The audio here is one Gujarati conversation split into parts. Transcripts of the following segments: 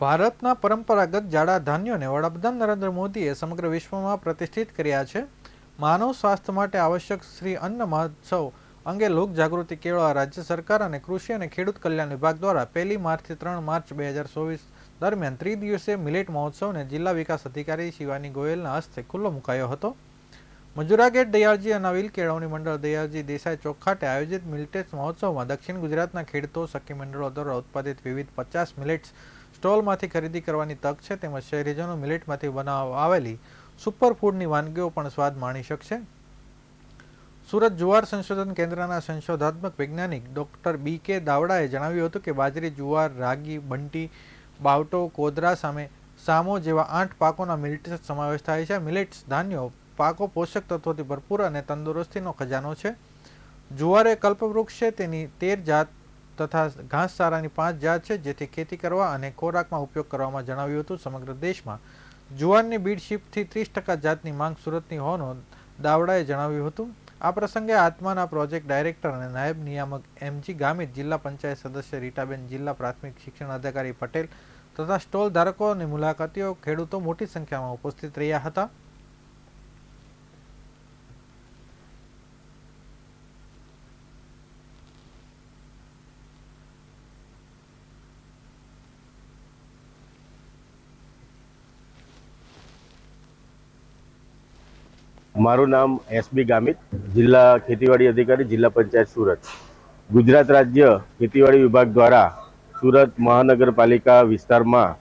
ભારતના પરંપરાગત જાડા ધાન્યોને વડાપ્રધાન નરેન્દ્ર મોદીએ સમગ્ર વિશ્વમાં પ્રતિષ્ઠિત કર્યા છે. માનવ સ્વાસ્થ્ય માટે આવશ્યક શ્રી અન્ન મહોત્સવ અંગે લોક જાગૃતિ કેળવવા રાજ્ય સરકાર અને કૃષિ અને ખેડૂત કલ્યાણ વિભાગ દ્વારા પહેલી માર્ચથી ત્રણ માર્ચ બે હજાર ચોવીસ દરમિયાન ત્રિદિવસીય મિલેટ મહોત્સવને જિલ્લા વિકાસ અધિકારી શિવાની ગોયલના હસ્તે ખુલ્લો મુકાયો હતો. મજુરા ગેટ દયાળજી અને અવિલ કેળવણી મંડળ દયાળજી દેસાઈ ચોક ખાતે આયોજિત મિલેટ્સ મહોત્સવમાં દક્ષિણ ગુજરાતના ખેડૂતો, સખી મંડળો દ્વારા ઉત્પાદિત વિવિધ પચાસ મિલેટ્સ સ્ટોલમાંથી ખરીદી કરવાની તક છે તેમજ શહેરીજનો મિલેટમાંથી બનાવવામાં આવેલી સુપર ફૂડની વાનગીઓ પણ સ્વાદ માણી શકશે. સુરત જુવાર સંશોધન કેન્દ્રના સંશોધાત્મક વૈજ્ઞાનિક ડોક્ટર બી કે દાવડાએ જણાવ્યું હતું કે બાજરી, જુવાર, રાગી, બંટી, બાવટો, કોદરા સામે સામો જેવા આઠ પાકોના મિલેટ્સ સમાવેશ થાય છે. મિલેટ્સ ધાન્યો પાકો પોષક તત્વોથી ભરપૂર અને તંદુરસ્તીનો ખજાનો છે. જુવાર એ કલ્પવૃક્ષ છે, તેની તેર જાત તથા ઘાસચારાની પાંચ જાત છે, જેથી ખેતી કરવા અને ખોરાકમાં ઉપયોગ કરવામાં જણાવ્યું હતું. સમગ્ર દેશમાં જુવારની બીડ શિફ્ટથી ત્રીસ ટકા જાતની માંગ સુરતની હોવાનું દાવડાએ જણાવ્યું હતું. આ પ્રસંગે આત્માના પ્રોજેક્ટ ડાયરેક્ટર અને નાયબ નિયામક એમજી ગામિત, જિલ્લા પંચાયત સદસ્ય રીટાબેન, જિલ્લા પ્રાથમિક શિક્ષણ અધિકારી પટેલ તથા સ્ટોલ ધારકો અને મુલાકાતીઓ ખેડૂતો મોટી સંખ્યામાં ઉપસ્થિત રહ્યા હતા. મારું નામ એસબી ગામિત, જિલ્લા ખેતીવાડી અધિકારી, જિલ્લા પંચાયત સુરત. ગુજરાત રાજ્ય ખેતીવાડી વિભાગ દ્વારા સુરત મહાનગરપાલિકા વિસ્તારમાં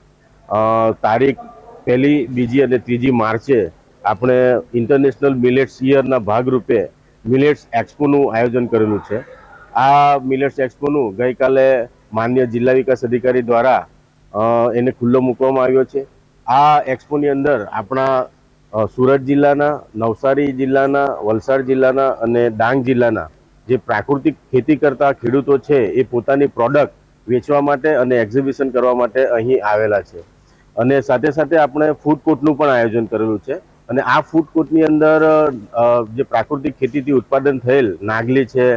તારીખ પહેલી, બીજી અને ત્રીજી માર્ચે આપણે ઇન્ટરનેશનલ મિલેટ્સ યરના ભાગરૂપે મિલેટ્સ એક્સપોનું આયોજન કરેલું છે. આ મિલેટ્સ એક્સપોનું ગઈકાલે માન્ય જિલ્લા વિકાસ અધિકારી દ્વારા એને ખુલ્લો મૂકવામાં આવ્યો છે. આ એક્સપોની અંદર આપણા સુરત જિલ્લાના, નવસારી જિલ્લાના, વલસાડ જિલ્લાના અને ડાંગ જિલ્લાના જે પ્રાકૃતિક ખેતી કરતા ખેડૂતો છે એ પોતાની પ્રોડક્ટ વેચવા માટે અને એક્ઝિબિશન કરવા માટે અહીં આવેલા છે. અને સાથે સાથે આપણે ફૂડ કોર્ટનું પણ આયોજન કરેલું છે. અને આ ફૂડ કોર્ટની અંદર જે પ્રાકૃતિક ખેતીથી ઉત્પાદન થયેલ નાગલી છે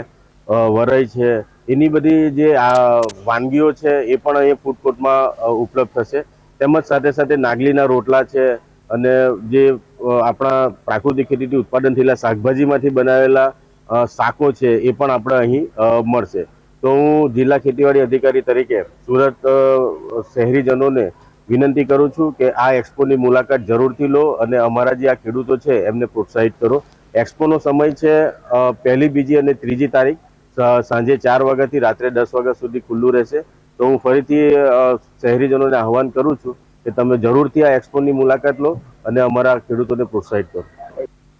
વરઈ છે, એની બધી જે આ વાનગીઓ છે એ પણ અહીં ફૂડ કોર્ટમાં ઉપલબ્ધ થશે. તેમજ સાથે સાથે નાગલીના રોટલા છે અને જે આપણા પ્રાકૃતિક ખેતીથી ઉત્પાદન થયેલા શાકભાજીમાંથી બનાવેલા શાકો છે, એ પણ આપણે અહીં મળશે. તો હું જિલ્લા ખેતીવાડી અધિકારી તરીકે સુરત શહેરીજનોને વિનંતી કરું છું કે આ એક્સપોની મુલાકાત જરૂરથી લો અને અમારા જે આ ખેડૂતો છે, એમને પ્રોત્સાહિત કરો. એક્સપોનો સમય છે પહેલી, બીજી અને ત્રીજી તારીખ સાંજે ચાર વાગ્યાથી રાત્રે દસ વાગ્યા સુધી ખુલ્લું રહેશે. તો હું ફરીથી શહેરીજનોને આહવાન કરું છું કે તમે જરૂરથી આ એક્સપોની મુલાકાત લો અને અમારા ખેડૂતોને પ્રોત્સાહિત કરો.